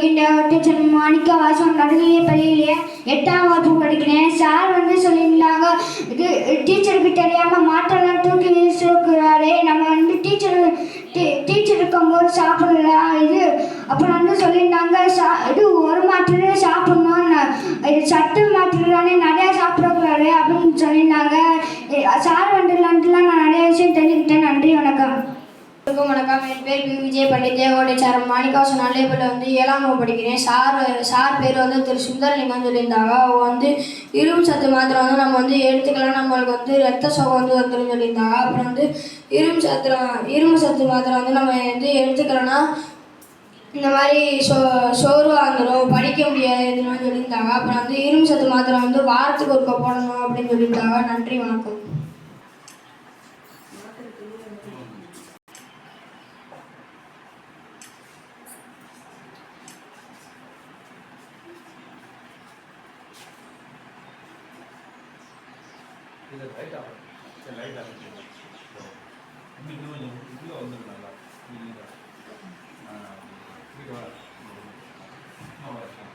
படிக்கின்ற டீச்சர் மாணிக்கா வாசம் நடுநிலை பள்ளியிலே எட்டாம் வகுப்பு படிக்கிறேன். சார் வந்து சொல்லியிருந்தாங்க இது டீச்சருக்கு தெரியாமல் மாற்றலாம் தூக்கி வீசுகிறாரே நம்ம வந்து டீச்சர் டீச்சர் இருக்கும்போது சாப்பிடலாம் இது அப்புறம் வந்து சொல்லியிருந்தாங்க சா இது ஒரு மாத்திரை சாப்பிட்ணும் இது சத்து மாத்திரை தானே நிறையா சாப்பிடக்கூடாது அப்படின்னு சொல்லியிருந்தாங்க. சார் வந்துலான்ட்டுலாம் நான் நிறைய விஷயம் தெரிஞ்சு அனைவருக்கும் வணக்கம். என் பேர் பி. விஜய் பண்டித். தேவோடைச்சாரம் மாணிக்காசன் நல்லைப்பில் வந்து ஏழாம் வகுப்பு படிக்கிறேன். சார் சார் பேர் வந்து திரு சுந்தரலிங்கம் சொல்லியிருந்தாங்க. அவங்க வந்து இரும்பு சத்து மாத்திரை வந்து நம்ம வந்து எடுத்துக்கலாம். நம்மளுக்கு வந்து ரத்த சோகம் வந்து வந்துடும் சொல்லியிருந்தாங்க. அப்புறம் வந்து இரும்பு சத்து இரும்பு சத்து மாத்திரை வந்து நம்ம வந்து எடுத்துக்கலன்னா இந்த மாதிரி சோ சோர்வாக வந்துடும் படிக்க முடியாது இதெல்லாம் சொல்லியிருந்தாங்க. அப்புறம் வந்து இரும்பு சத்து மாத்திரை வந்து வாரத்துக்கு ஒருக்க போடணும் அப்படின்னு சொல்லியிருந்தாங்க. நன்றி வணக்கம். இது லைட் ஆகும். சரி லைட் ஆகும். இன்னும் கொஞ்சம் உள்ளே வந்துடும் நல்லா. வீடு வர வர